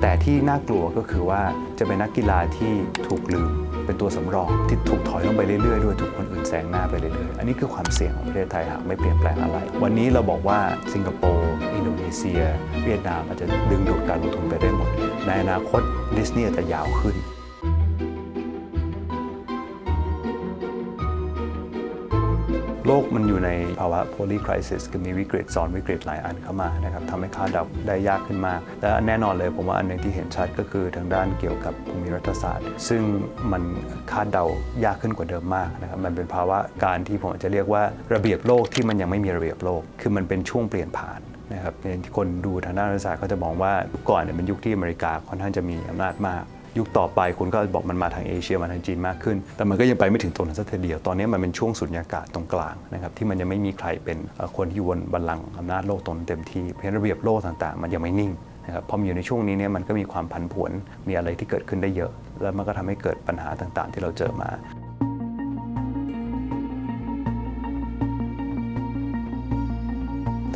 แต่ที่น่ากลัวก็คือว่าจะเป็นนักกีฬาที่ถูกลืม เป็นตัวสำรองที่ถูกถอยลงไปเรื่อยๆด้วยถูกคนอื่นแซงหน้าไปเรื่อยๆ อันนี้คือความเสี่ยงของประเทศไทยหากไม่เปลี่ยนแปลงอะไร วันนี้เราบอกว่าสิงคโปร์อินโดนีเซีย เวียดนามอาจจะดึงดูดการลงทุนไปได้หมด ในอนาคตลิสนีย์จะยาวขึ้น โลกมันอยู่ในภาวะ poly crisis คือมีวิกฤตซ้อนวิกฤตหลายอันเข้ามานะครับทำให้คาดเดาได้ยากขึ้นมาก และแน่นอนเลยผมว่าอันหนึ่งที่เห็นชัดก็คือทางด้านเกี่ยวกับภูมิรัฐศาสตร์ ซึ่งมันคาดเดายากขึ้นกว่าเดิมมากนะครับมันเป็นภาวะการที่ผมจะเรียกว่าระเบียบโลกที่มันยังไม่มีระเบียบโลก คือมันเป็นช่วงเปลี่ยนผ่านนะครับที่คนดูทางด้านรัฐศาสตร์เขาจะมองว่าก่อนเนี่ยเป็นยุคที่อเมริกาค่อนข้างจะมีอำนาจมาก ยุคต่อไปคุณก็บอกมันมาทางเอเชียมาทางจีนมากขึ้น แต่มันก็ยังไปไม่ถึงตรงนั้นสักทีเดียว ตอนนี้มันเป็นช่วงสุญญากาศตรงกลางนะครับที่มันยังไม่มีใครเป็นคนที่อยู่บนบัลลังก์อำนาจโลกตนเต็มที่เพราะฉะนั้นระเบียบโลกต่างๆ มันยังไม่นิ่งนะครับพอมนอยู่ในช่วงนี้เนี่ยมันก็มีความผันผวนมีอะไรที่เกิดขึ้นได้เยอะ แล้วมันก็ทำให้เกิดปัญหาต่างๆ ที่เราเจอมา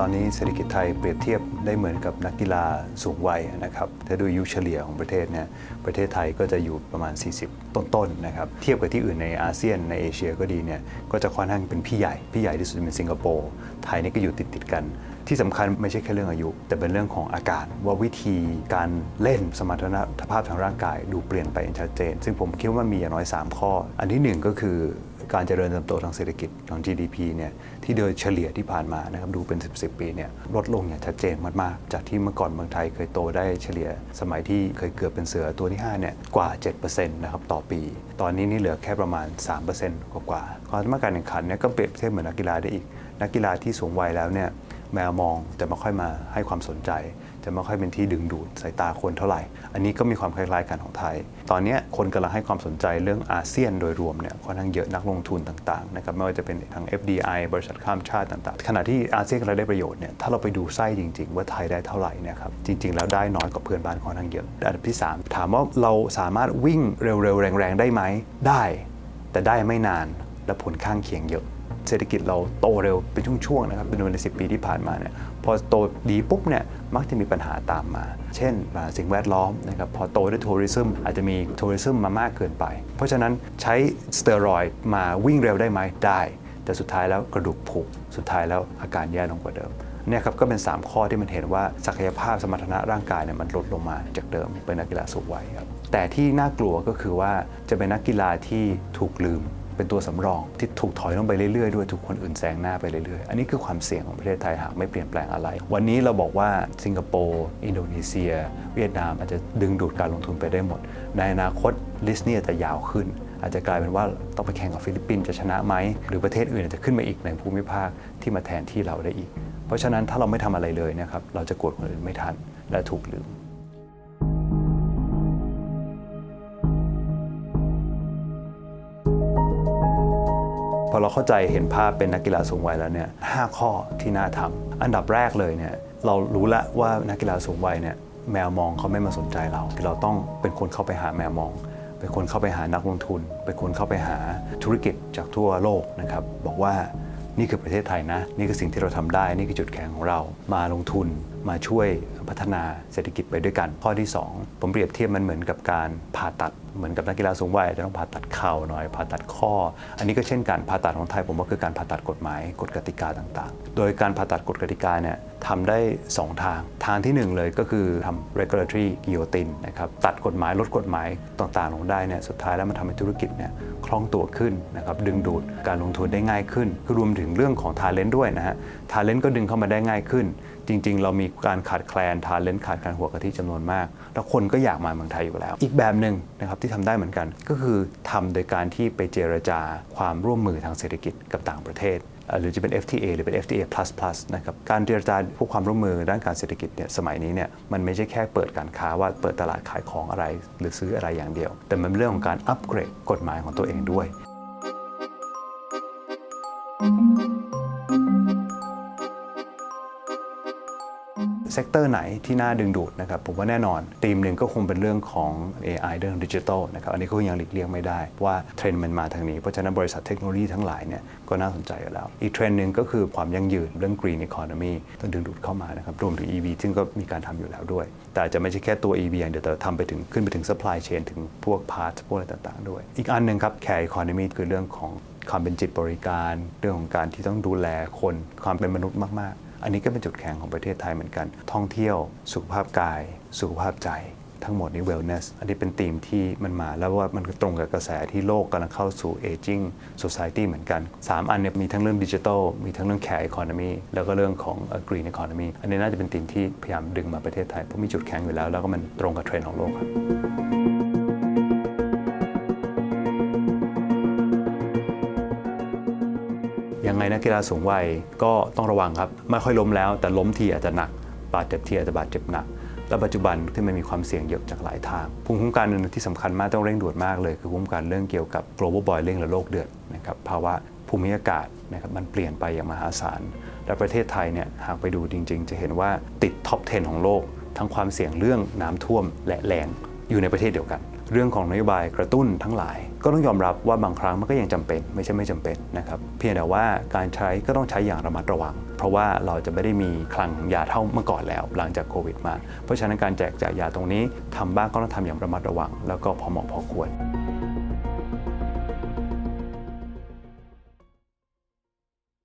ตอนนี้เศรษฐกิจไทยเปรียบเทียบได้เหมือนกับนักกีฬาสูงวัยนะครับถ้าดูอายุเฉลี่ยของประเทศเนี่ยประเทศไทยก็จะอยู่ประมาณ 40 ต้นๆนะครับเทียบกับที่อื่นในอาเซียนในเอเชียก็ดีเนี่ยก็จะค่อนข้างเป็นพี่ใหญ่พี่ใหญ่ที่สุดเป็นสิงคโปร์ไทยนี่ก็อยู่ติดๆกัน ที่สำคัญไม่ใช่แค่เรื่องอายุ แต่เป็นเรื่องของอาการว่าวิธีการเล่นสมรรถนะภาพทางร่างกายดูเปลี่ยนไปอย่างชัดเจน ซึ่งผมคิดว่ามันมีอย่างน้อย 3 ข้อ อันที่หนึ่งก็คือ การเจริญเติบโตทางเศรษฐกิจของ GDP เนี่ยที่โดยเฉลี่ยที่ผ่านมานะครับดูเป็น 10 10 ปีเนี่ยลดลงอย่างชัดเจนมากๆ จากที่เมื่อก่อนเมืองไทยเคยโตได้เฉลี่ย สมัยที่เคยเกือบเป็นเสือตัวที่5เนี่ยกว่า 7%นะครับต่อปี ตอนนี้นี่เหลือแค่ประมาณ 3%กว่าๆความสามารถการแข่งขันเนี่ยก็เปรียบเทียบเหมือนนักกีฬาได้อีก นักกีฬาที่สูงวัยแล้วเนี่ย แมวมองจะไม่ค่อยมาให้ความสนใจ จะไม่ค่อยเป็นที่ดึงดูดสายตาคนเท่าไหร่ อันนี้ก็มีความคล้ายๆกันของไทย ตอนนี้คนกำลังให้ความสนใจเรื่องอาเซียนโดยรวมเนี่ยค่อนข้างเยอะนักลงทุนต่างๆนะครับไม่ว่าจะเป็นทาง FDI บริษัทข้ามชาติต่างๆ ขณะที่อาเซียนกำลังได้ประโยชน์เนี่ยถ้าเราไปดูไส้จริง ๆ ว่าไทยได้เท่าไหร่เนะครับจริง ๆ แล้วได้น้อยกว่าเพื่อนบ้านค่อนข้างเยอะอันดับที่ 3 ถามว่าเราสามารถวิ่งเร็วๆแรงๆได้ไหมได้ แต่ได้ไม่นานและผลข้างเคียงเยอะ เศรษฐกิจเราโตเร็วเป็นช่วงๆนะครับเป็นในสิปีที่ผ่านมาเนี่ยพอโตดีปุ๊บเนี่ยมักจะมีปัญหาตามมา เช่นสิ่งแวดล้อมนะครับพอโตด้วยทัวริซึมอาจจะมีทัวริซึมมามากเกินไป เพราะฉะนั้นใช้สเตียรอยด์มาวิ่งเร็วได้ไหมได้แต่สุดท้ายแล้วกระดูกผุสุดท้ายแล้วอาการแย่ลงกว่าเดิมเนี่ยครับก็เป็น 3 ข้อที่มันเห็นว่าศักยภาพสมรรถนะร่างกายเนี่ยมันลดลงมาจากเดิมเป็นนักกีฬาสูงวัยครับแต่ที่น่ากลัวก็คือว่าจะเป็นนักกีฬาที่ถูกลืม เป็นตัวสำรองที่ถูกถอยลงไปเรื่อยๆด้วยถูกคนอื่นแซงหน้าไปเรื่อยๆ อันนี้คือความเสี่ยงของประเทศไทยหากไม่เปลี่ยนแปลงอะไร วันนี้เราบอกว่าสิงคโปร์อินโดนีเซีย เวียดนามอาจจะดึงดูดการลงทุนไปได้หมด ในอนาคตลิสต์นี้อาจจะยาวขึ้น อาจจะกลายเป็นว่าต้องไปแข่งกับฟิลิปปินส์จะชนะไหม หรือประเทศอื่นอาจจะขึ้นมาอีกในภูมิภาคที่มาแทนที่เราได้อีก เพราะฉะนั้นถ้าเราไม่ทำอะไรเลยนะครับเราจะกดคนอื่นไม่ทันและถูกลืม อเราเข้าใจเห็นภาพเป็นนักกีฬาสูงวัยแล้วเนี่ยหข้อที่น่าทำอันดับแรกเลยเนี่ยเรารู้แล้วว่านักกีฬาสูงวัยเนี่ยแมวมองเขาไม่มาสนใจเรา เราต้องเป็นคนเข้าไปหาแมวมอง เป็นคนเข้าไปหานักลงทุน เป็นคนเข้าไปหาธุรกิจจากทั่วโลกนะครับบอกว่า นี่คือประเทศไทยนะ นี่คือสิ่งที่เราทำได้ นี่คือจุดแข็งของเรา มาลงทุนมาช่วยพัฒนาเศรษฐกิจไปด้วยกัน ข้อที่ 2 ผมเปรียบเทียบมันเหมือนกับการผ่าตัดเหมือนกับนักกีฬาสูงวัยจจะต้องผ่าตัดเข่าหน่อยผ่าตัดข้อ อันนี้ก็เช่นกันผ่าตัดของไทยผมว่าคือการผ่าตัดกฎหมายกฎกติกาต่างๆ โดยการผ่าตัดกฎกติกาเนี่ย ทำได้ 2 ทาง ทางทีหนึ่1 เลยก็คือทำ regulatory guillotine นะครับตัดกฎหมายลดกฎหมายต่างๆ ลงได้เนี่ยสุดท้ายแล้วมันทำให้ธุรกิจเนี่ยคล่องตัวขึ้นนะครับดึงดูดการลงทุนได้ง่ายขึ้น คือรวมถึงเรื่องของ talent ด้วยนะฮะ talent ก็ดึงเข้ามาได้ง่ายขึ้น จริง ๆ เรามีการขาดแคลน talent ขาดการหัวกะทิจำนวนมาก แล้วคนก็อยากมาเมืองไทยอยู่แล้ว อีกแบบหนึ่งนะครับที่ทำได้เหมือนกัน ก็คือทำโดยการที่ไปเจรจาความร่วมมือทางเศรษฐกิจกับต่างประเทศ หรือจะเป็น FTA หรือเป็น FTA plus plus นะครับการเจรจาพวกความร่วมมือด้านการเศรษฐกิจเนี่ยสมัยนี้เนี่ยมันไม่ใช่แค่เปิดการค้าว่าเปิดตลาดขายของอะไร หรือซื้ออะไรอย่างเดียว แต่มันเป็นเรื่องของการอัปเกรดกฎหมายของตัวเองด้วย เซกเตอร์ไหนที่น่าดึงดูดนะครับผมว่าแน่นอนธีมหนึ่งก็คงเป็นเรื่องของ AI เรื่องดิจิทัลนะครับอันนี้ก็ยังหลีกเลี่ยงไม่ได้ว่าเทรนด์มันมาทางนี้ เพราะฉะนั้นบริษัทเทคโนโลยีทั้งหลายเนี่ยก็น่าสนใจอยู่แล้ว อีกเทรนด์หนึ่งก็คือความยั่งยืนเรื่อง green economy ต้องดึงดูดเข้ามานะครับรวมถึง EV ซึ่งก็มีการทำอยู่แล้วด้วย แต่จจะไม่ใช่แค่ตัว EV อย่างเดียวแต่ทำไปถึงขึ้นไปถึง supply chain ถึงพวก parts พวกอะไรต่างๆ ด้วย อีกอันหนึ่งครับ care economy คือเรื่องของความเป็นจิตบริการ เรื่องของการที่ต้องดูแลคนความเป็นมนุษย์มากๆอันนี้ก็เป็นจุดแข็งของประเทศไทยเหมือนกัน ท่องเที่ยว สุขภาพกาย สุขภาพใจ ทั้งหมดนี้ wellness อันนี้เป็นธีมที่มันมาแล้วว่ามันตรงกับกระแสที่โลกกำลังเข้าสู่ aging society เหมือนกัน 3 อันเนี่ยมีทั้งเรื่องดิจิทัลมีทั้งเรื่อง care economy แล้วก็เรื่องของเอ่อ green economy อันนี้น่าจะเป็นธีมที่พยายามดึงมาประเทศไทยเพราะมีจุดแข็งอยู่แล้ว แล้วก็มันตรงกับเทรนด์ของโลกครับ ยังไงนักกีฬาสูงวัยก็ต้องระวังครับ ไม่ค่อยล้มแล้ว แต่ล้มทีอาจจะหนัก บาดเจ็บทีอาจจะบาดเจ็บหนัก และปัจจุบันที่มันมีความเสี่ยงเยอะจากหลายทางภูมิคุ้มกันหนึ่งที่สำคัญมากต้องเร่งด่วนมากเลย คือภูมิคุ้มกันเรื่องเกี่ยวกับ global boiling หรือโลกเดือดนะครับภาวะภูมิอากาศนะครับมันเปลี่ยนไปอย่างมหาศาลและประเทศไทยเนี่ยหากไปดูจริง ๆ จะเห็นว่าติดท็อป 10 ของโลก ทั้งความเสี่ยงเรื่องน้ำท่วมและแล้งอยู่ในประเทศเดียวกัน เรื่องของนโยบายกระตุ้นทั้งหลาย ก็ต้องยอมรับว่าบางครั้งมันก็ยังจำเป็น ไม่ใช่ไม่จำเป็นนะครับเพียงแต่ว่าการใช้ก็ต้องใช้อย่างระมัดระวัง เพราะว่าเราจะไม่ได้มีคลังยาเท่าเมื่อก่อนแล้ว หลังจากโควิดมา เพราะฉะนั้นการแจกจ่ายยาตรงนี้ทำบ้างก็ต้องทำอย่างระมัดระวัง แล้วก็พอเหมาะพอควร